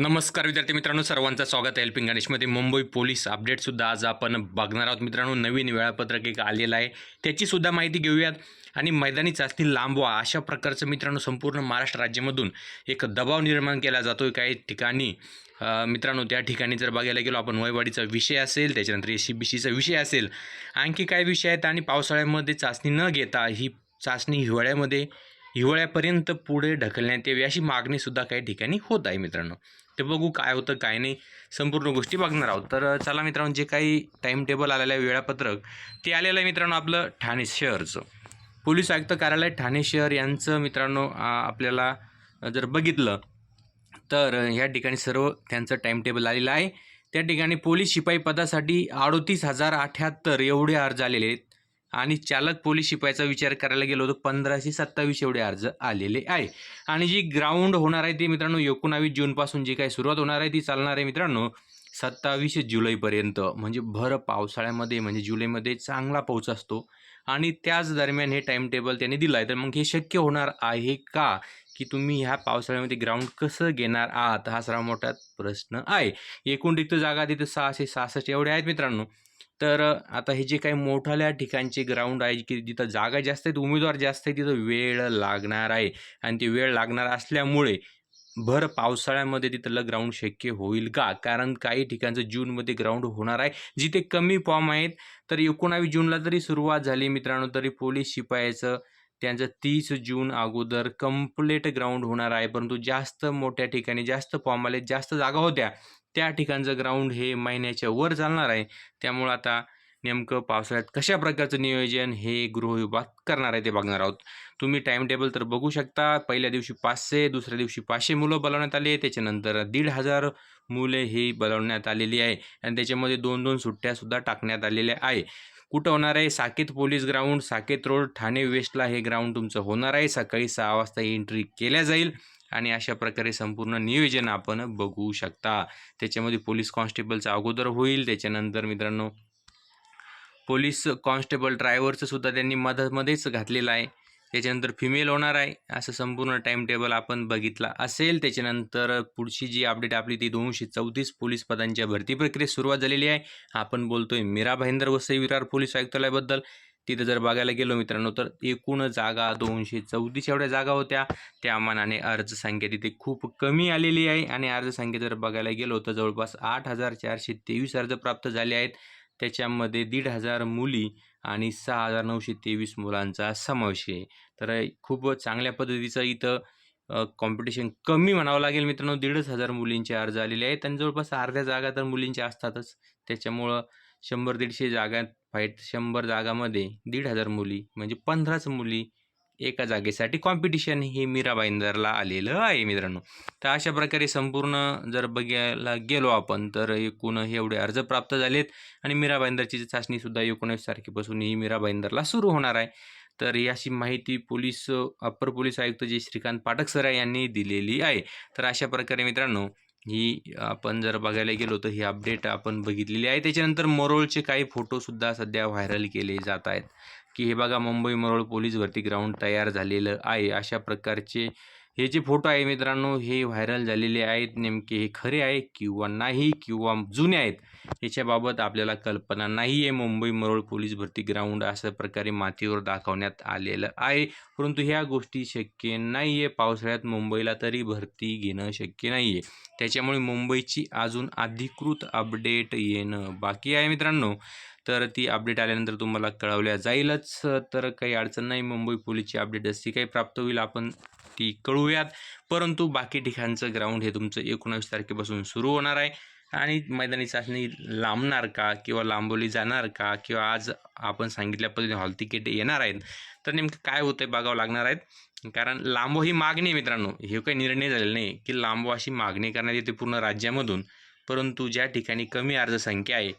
नमस्कार विद्यार्थी मित्रांनो सर्वांचं स्वागत आहे हेल्पिंग गणेशमध्ये. मुंबई पोलीस अपडेटसुद्धा आज आपण बघणार आहोत मित्रांनो. नवीन वेळापत्रक एक आलेलं आहे. त्याचीसुद्धा माहिती घेऊयात. आणि मैदानी चाचणी लांबवा अशा प्रकारचं मित्रांनो संपूर्ण महाराष्ट्र राज्यामधून एक दबाव निर्माण केला जातो आहे काही ठिकाणी. मित्रांनो त्या ठिकाणी जर बघायला गेलो आपण वयवाडीचा विषय असेल त्याच्यानंतर एस सी बी सीचा विषय असेल आणखी काय विषय आहेत? आणि पावसाळ्यामध्ये चाचणी न घेता ही चाचणी हिवाळ्यामध्ये हिवाळ्यापर्यंत पुढे ढकलण्यात यावी अशी मागणीसुद्धा काही ठिकाणी होत आहे मित्रांनो. ते बघू काय होतं काय नाही संपूर्ण गोष्टी बघणार आहोत. तर चला मित्रांनो जे काही टाईम टेबल आलेलं आहे वेळापत्रक ते आलेलं आहे मित्रांनो आपलं ठाणे शहरचं. पोलीस आयुक्त कार्यालय ठाणे शहर यांचं मित्रांनो आपल्याला जर बघितलं तर ह्या ठिकाणी सर्व त्यांचं टाईम टेबल आलेलं आहे. त्या ठिकाणी पोलीस शिपाई पदासाठी अडोतीस हजार अठ्याहत्तर एवढे अर्ज आलेले आहेत. आणि चालक पोलीस शिपायचा विचार करायला गेलो तर पंधराशे सत्तावीस एवढे अर्ज आलेले आहे. आणि जी ग्राउंड होणार आहे ती मित्रांनो एकोणावीस जूनपासून जी काही सुरुवात होणार आहे ती चालणार आहे मित्रांनो सत्तावीस जुलैपर्यंत म्हणजे भर पावसाळ्यामध्ये म्हणजे जुलैमध्ये चांगला पाऊस असतो. आणि त्याच दरम्यान हे टाइमटेबल त्यांनी दिलं आहे. तर मग हे शक्य होणार आहे का? की तुम्ही ह्या पावसाळ्यामध्ये ग्राउंड कसं घेणार आहात? हा सर्वात मोठा प्रश्न आहे. एकूण रिक्त जागा तिथं सहाशे सहासष्ट एवढे आहेत मित्रांनो. तर आता हे जे काही मोठाल्या ठिकाणचे ग्राउंड आहे की जिथं जागा जास्त आहेत उमेदवार जास्त आहे तिथं वेळ लागणार आहे. आणि ती वेळ लागणार असल्यामुळे भर पावसाळ्यामध्ये तिथलं ग्राउंड शक्य होईल का? कारण काही ठिकाणचं जूनमध्ये ग्राउंड होणार आहे. जिथे कमी फॉर्म आहेत तर एकोणावीस जूनला जरी सुरुवात झाली मित्रांनो तरी पोलीस शिपायाचं त्यांचं तीस जून अगोदर कंप्लीट ग्राउंड होणार आहे. परंतु जास्त मोठ्या ठिकाणी जास्त फॉर्म आले जास्त जागा होत्या त्या ठिकाणचं ग्राउंड हे महिन्याच्या वर चालणार आहे. त्यामुळं आता नेमकं पावसाळ्यात कशा प्रकारचं नियोजन हे गृहविभाग करणार आहे ते बघणार आहोत. तुम्ही टाइम टेबल तर बघू शकता. पहिल्या दिवशी पाचशे दुसऱ्या दिवशी पाचशे मुलं बोलावण्यात आली त्याच्यानंतर दीड हजार मुले ही बोलावण्यात आलेली आहे. आणि त्याच्यामध्ये दोन दोन सुट्ट्यासुद्धा टाकण्यात आलेल्या आहे. कुठं होणार आहे? Saket police ground Saket road Thane वेस्टला हे ग्राउंड तुमचं होणार आहे. सकाळी सहा वाजता एंट्री केल्या जाईल आणि अशा प्रकारे संपूर्ण नियोजन आपण बघू शकता. त्याच्यामध्ये पोलीस कॉन्स्टेबलचा अगोदर होईल. त्याच्यानंतर मित्रांनो पोलीस कॉन्स्टेबल ड्रायव्हरचं सुद्धा त्यांनी मधामध्येच घातलेलं आहे. त्याच्यानंतर फिमेल होणार आहे. असं संपूर्ण टाईम टेबल आपण बघितला असेल. त्याच्यानंतर पुढची जी अपडेट आपली ती दोनशे चौतीस पोलीस पदांच्या भरती प्रक्रियेत सुरुवात झालेली आहे. आपण बोलतोय मीरा भाईंदर वसई विरार पोलीस आयुक्तालयाबद्दल. तिथं जर बघायला गेलो मित्रांनो तर एकूण जागा दोनशे चौतीस एवढ्या जागा होत्या. त्या मानाने अर्जसंख्या तिथे खूप कमी आलेली आहे. आणि अर्जसंख्या जर बघायला गेलो तर जवळपास आठ हजार चारशे तेवीस अर्ज प्राप्त झाले आहेत. त्याच्यामध्ये दीड हजार मुली आणि सहा हजार नऊशे तेवीस मुलांचा समावेश आहे. तर खूप चांगल्या पद्धतीचं इथं कॉम्पिटिशन कमी म्हणावं लागेल मित्रांनो. दीडच हजार मुलींचे अर्ज आलेले आहेत आणि जवळपास अर्ध्या जागा तर मुलींच्या असतातच. त्याच्यामुळं शंभर दीडशे जागा फाईट शंभर जागामध्ये दीड हजार मुली म्हणजे पंधराच मुली एका जागेसाठी कॉम्पिटिशन हे मीरा भाईंदरला आलेलं आहे मित्रांनो. तर अशा प्रकारे संपूर्ण जर बघायला गेलो आपण तर एकूण एवढे अर्ज प्राप्त झालेत आणि मीरा भाईंदरची चाचणीसुद्धा एकोणीस तारखेपासून ही मीरा भाईंदरला सुरू होणार आहे. तर ही अशी माहिती पोलीस अप्पर पोलीस आयुक्त जे श्रीकांत पाठक सर यांनी दिलेली आहे. तर अशा प्रकारे मित्रांनो ही आपण जर बघायला गेलो तर ही अपडेट आपण बघितलेली आहे. त्याच्यानंतर मरोळचे काही फोटोसुद्धा सध्या व्हायरल केले जात आहेत. की हे बघा मुंबई मरोळ पोलीस भरती ग्राउंड तयार झालेलं आहे. अशा प्रकारचे हे जे फोटो आहे मित्रांनो. हे व्हायरल झालेले आहेत. नेमके हे खरे आहे किंवा नाही किंवा जुने आहेत याच्याबाबत आपल्याला कल्पना नाही आहे मुंबई मरोळ पोलीस भरती ग्राउंड अशा प्रकारे मातीवर दाखवण्यात आलेलं आहे. परंतु ह्या गोष्टी शक्य नाही आहे पावसाळ्यात मुंबईला तरी भरती घेणं शक्य नाही आहे त्याच्यामुळे मुंबईची अजून अधिकृत अपडेट येणं बाकी आहे मित्रांनो. तर ती अपडेट आल्यानंतर तुम्हाला कळवल्या जाईलच. तर काही अडचण नाही. मुंबई पोलीसची अपडेट जशी काही प्राप्त होईल आपण ती कळूयात. परंतु बाकी ठिकाणचं ग्राउंड हे तुमचं एकोणावीस तारखेपासून सुरू होणार आहे. आणि मैदानी चाचणी लांबणार का किंवा लांबवली जाणार का किंवा आज आपण सांगितल्या पद्धतीने हॉल तिकीट येणार आहेत. तर नेमकं काय होतं आहे बघावं लागणार आहेत. कारण लांबो ही मागणी आहे मित्रांनो. हे काही निर्णय झालेला नाही की लांबो अशी मागणी करण्यात येते पूर्ण राज्यामधून. परंतु ज्या ठिकाणी कमी अर्जसंख्या आहे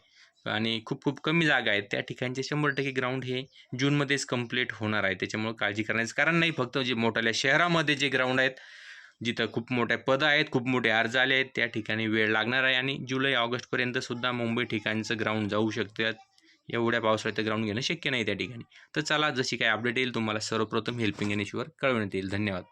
आणि खूप खूप कमी जागा आहेत. त्या ठिकाणचे शंभर टक्के ग्राउंड हे जूनमध्येच कंप्लीट होणार आहे. त्याच्यामुळे काळजी करण्याचं कारण नाही. फक्त जे मोठ्या शहरामध्ये जे ग्राउंड आहेत जिथं खूप मोठ्या पदं आहेत खूप मोठे अर्ज आले आहेत त्या ठिकाणी वेळ लागणार आहे. आणि जुलै ऑगस्टपर्यंत सुद्धा मुंबई ठिकाणचं ग्राउंड जाऊ शकतं. एवढ्या पावसाळ्यात ग्राउंड घेणं शक्य नाही त्या ठिकाणी. तर चला जशी काही अपडेट येईल तुम्हाला सर्वप्रथम हेल्पिंग एनेशीवर कळवण्यात येईल. धन्यवाद.